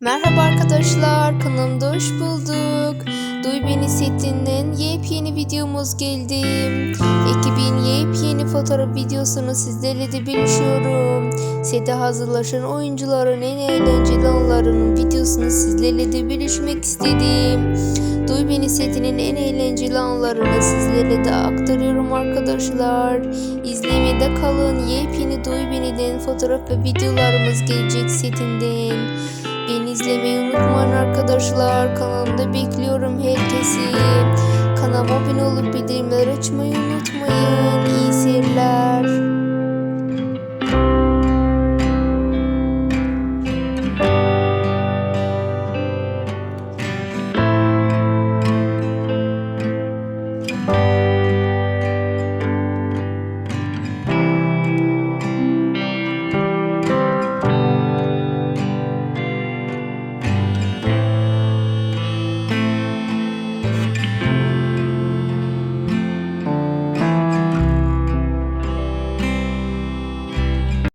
Merhaba arkadaşlar, kanalımda hoş bulduk. Duy Beni setinden yepyeni videomuz geldi. Ekibin yepyeni fotoğraf videosunu sizlerle de bölüşüyorum. Sete hazırlaşan oyuncuların en eğlenceli anlarının videosunu sizlerle de bölüşmek istedim. Duy Beni setinin en eğlenceli anlarını sizlerle de aktarıyorum arkadaşlar. İzlemede kalın. Yepyeni Duy Beni'den fotoğraf ve videolarımız gelecek setinden. İzlemeyi unutmayın arkadaşlar. Kanalımda bekliyorum herkesi. Kanalıma abone olup bildirimleri açmayı unutmayın.